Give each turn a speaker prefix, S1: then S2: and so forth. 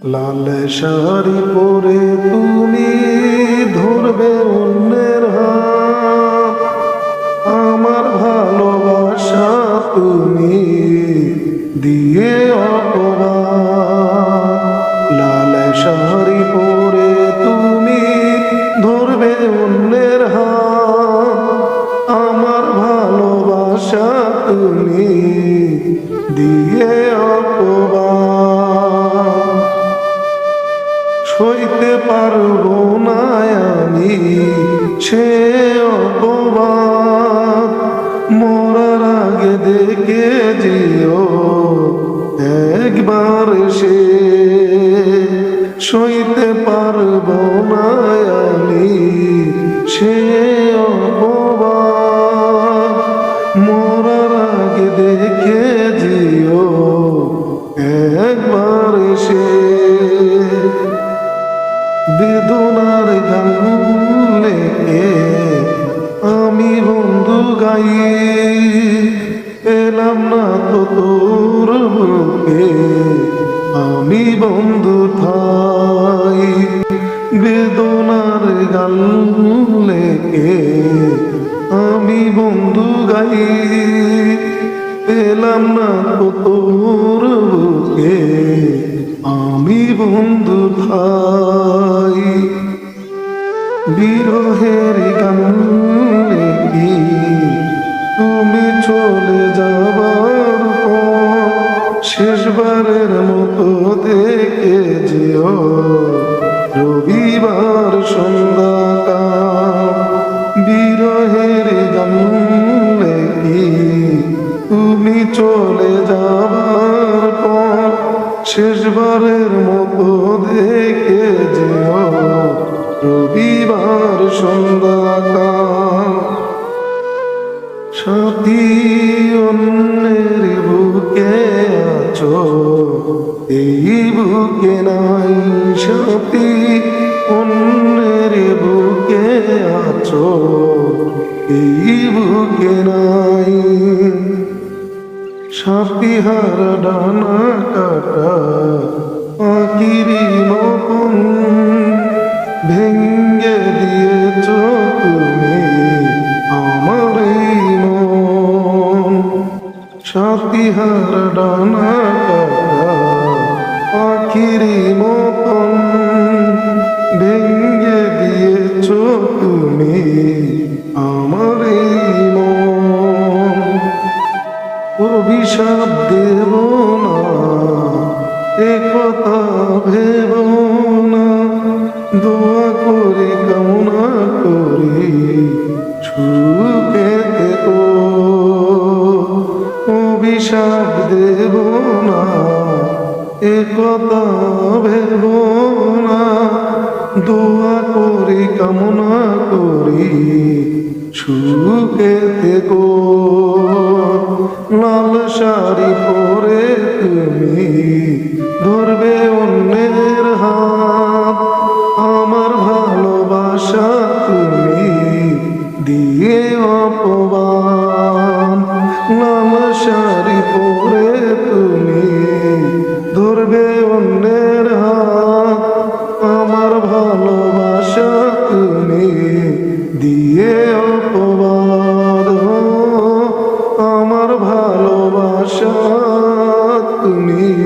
S1: লাল শাড়ি পরে তুমি ধরবে অন্যের হাত। আমার ভালোবাসা তুমি দিয়ে অপবাদ লাল শাড়ি পরে তুমি ধরবে অন্যের হাত। আমার ভালোবাসা তুমি সইতে পারব না আমি। সে অপবাদ মরার আগে দেখে যেও, একবার সে সইতে পারব না আমি। সে অপবাদ মরার আগে দেখে বেদনার গান লেগে আমি বন্ধু গাই পেলাম না তো তোর বুকে আমি বন্ধু থাই। বেদনার গান লেগে আমি বন্ধু গাই পেলাম না তো তোর বুকে আমি বন্ধু ভাই বিরহের গান তুমি চলে যাবার পর শেষবারের মতো দেখে যেও রবিবার সন্ধ্যাকাল। বিরহের গান তুমি চলে যাবার পর শেষবারের মতো দেখে রবিবার সন্ধ্যাকাল সাথী অন্যের বুকে আছো, এই বুকে নাই সাথী অন্যের বুকে আছো, এই বুকে নাই সাপিহার কাটা, পাখিরি মতন ভেঙ্গে সাপিহার ডানা পাখিরি মতন ভেঙ্গে দিয়েছ তুমি আমার অভিশাপ দেব না এ কথা ভেব না, দোয়া দেব না এ কথা ভেব না। দোয়া করি, কামনা করি, সুখে থেকো। লাল শাড়ি পরে তুমি তুমি দিয়ে